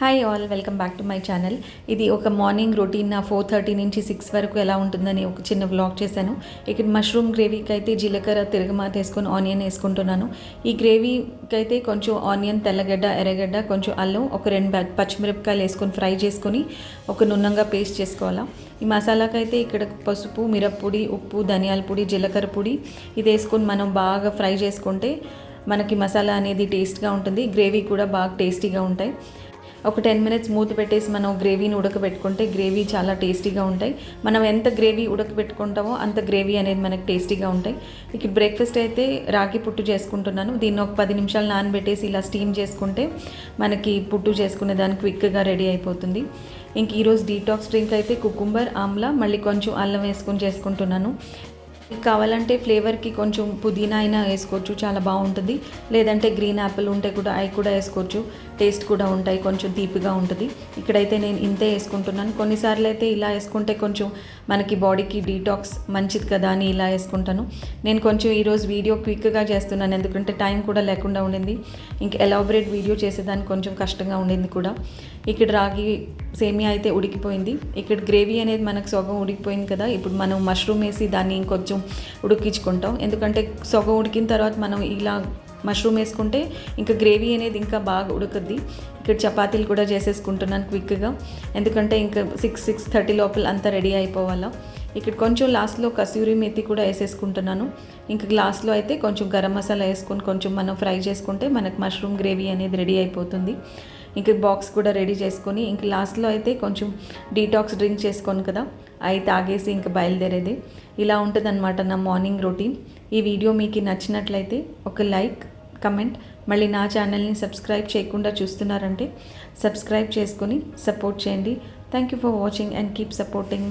Hi all welcome back to my channel ఇది ఒక morning routine నా ఫోర్ థర్టీ నుంచి సిక్స్ వరకు ఎలా ఉంటుందని ఒక చిన్న వ్లాగ్ చేశాను. ఇక్కడ మష్రూమ్ గ్రేవీకి అయితే జీలకర్ర తిరగమాత వేసుకొని ఆనియన్ వేసుకుంటున్నాను. ఈ గ్రేవీకి అయితే కొంచెం ఆనియన్ తెల్లగడ్డ ఎర్రగడ్డ కొంచెం అల్లం ఒక రెండు పచ్చిమిరపకాయలు వేసుకొని ఫ్రై చేసుకొని ఒక నున్నంగా పేస్ట్ చేసుకోవాలా. ఈ మసాలాకి అయితే ఇక్కడ పసుపు మిరప్పొడి ఉప్పు ధనియాల పొడి జీలకర్ర పొడి ఇది వేసుకొని మనం బాగా ఫ్రై చేసుకుంటే మనకి మసాలా అనేది టేస్ట్గా ఉంటుంది. గ్రేవీ కూడా బాగా టేస్టీగా ఉంటాయి. ఒక టెన్ మినిట్స్ మూత పెట్టేసి మనం గ్రేవీని ఉడకబెట్టుకుంటే గ్రేవీ చాలా టేస్టీగా ఉంటాయి. మనం ఎంత గ్రేవీ ఉడకబెట్టుకుంటామో అంత గ్రేవీ అనేది మనకి టేస్టీగా ఉంటాయి. ఇక బ్రేక్ఫాస్ట్ అయితే రాగి పుట్టు చేసుకుంటున్నాను. దీన్ని ఒక పది నిమిషాలు నానబెట్టేసి ఇలా స్టీమ్ చేసుకుంటే మనకి పుట్టు చేసుకునే దానికి క్విక్గా రెడీ అయిపోతుంది. ఇంక ఈరోజు డీటాక్స్ డ్రింక్ అయితే కుకుంబర్ ఆమ్లా మళ్ళీ కొంచెం అల్లం వేసుకొని చేసుకుంటున్నాను. మీకు కావాలంటే ఫ్లేవర్కి కొంచెం పుదీనా అయినా వేసుకోవచ్చు చాలా బాగుంటుంది. లేదంటే గ్రీన్ యాపిల్ ఉంటే కూడా అవి కూడా వేసుకోవచ్చు. టేస్ట్ కూడా ఉంటాయి కొంచెం తీపిగా ఉంటుంది. ఇక్కడైతే నేను ఇంతే వేసుకుంటున్నాను. కొన్నిసార్లు అయితే ఇలా వేసుకుంటే కొంచెం మనకి బాడీకి డీటాక్స్ మంచిది కదా అని ఇలా వేసుకుంటాను. నేను కొంచెం ఈరోజు వీడియో క్విక్గా చేస్తున్నాను ఎందుకంటే టైం కూడా లేకుండా ఉండింది. ఇంక ఎలాబరేట్ వీడియో చేసేదానికి కొంచెం కష్టంగా ఉండింది కూడా. ఇక్కడ రాగి సేమియా అయితే ఉడికిపోయింది. ఇక్కడ గ్రేవీ అనేది మనకు సగం ఉడికిపోయింది కదా. ఇప్పుడు మనం మష్రూమ్ వేసి దాన్ని ఇంకొంచెం ఉడికించుకుంటాం. ఎందుకంటే సగం ఉడికిన తర్వాత మనం ఇలా మష్రూమ్ వేసుకుంటే ఇంకా గ్రేవీ అనేది ఇంకా బాగా ఉడకద్ది. ఇక్కడ చపాతీలు కూడా చేసేసుకుంటున్నాను క్విక్గా. ఎందుకంటే ఇంకా సిక్స్ సిక్స్ థర్టీ లోపల అంతా రెడీ అయిపోవాలా. ఇక్కడ కొంచెం లాస్ట్లో కసూరి మెతి కూడా వేసేసుకుంటున్నాను. ఇంకా గ్లాస్లో అయితే కొంచెం గరం మసాలా వేసుకొని కొంచెం మనం ఫ్రై చేసుకుంటే మనకు మష్రూమ్ గ్రేవీ అనేది రెడీ అయిపోతుంది. ఇంక బాక్స్ కూడా రెడీ చేసుకొని ఇంక లాస్ట్లో అయితే కొంచెం డీటాక్స్ డ్రింక్ చేసుకోను కదా అవి తాగేసి ఇంక బయలుదేరేది. ఇలా ఉంటుందన్నమాట నా మార్నింగ్ రొటీన్. ఈ వీడియో మీకు నచ్చినట్లయితే ఒక లైక్ కమెంట్ మళ్ళీ నా ఛానల్ని సబ్స్క్రైబ్ చేయకుండా చూస్తున్నారంటే సబ్స్క్రైబ్ చేసుకొని సపోర్ట్ చేయండి. Thank you for watching and keep supporting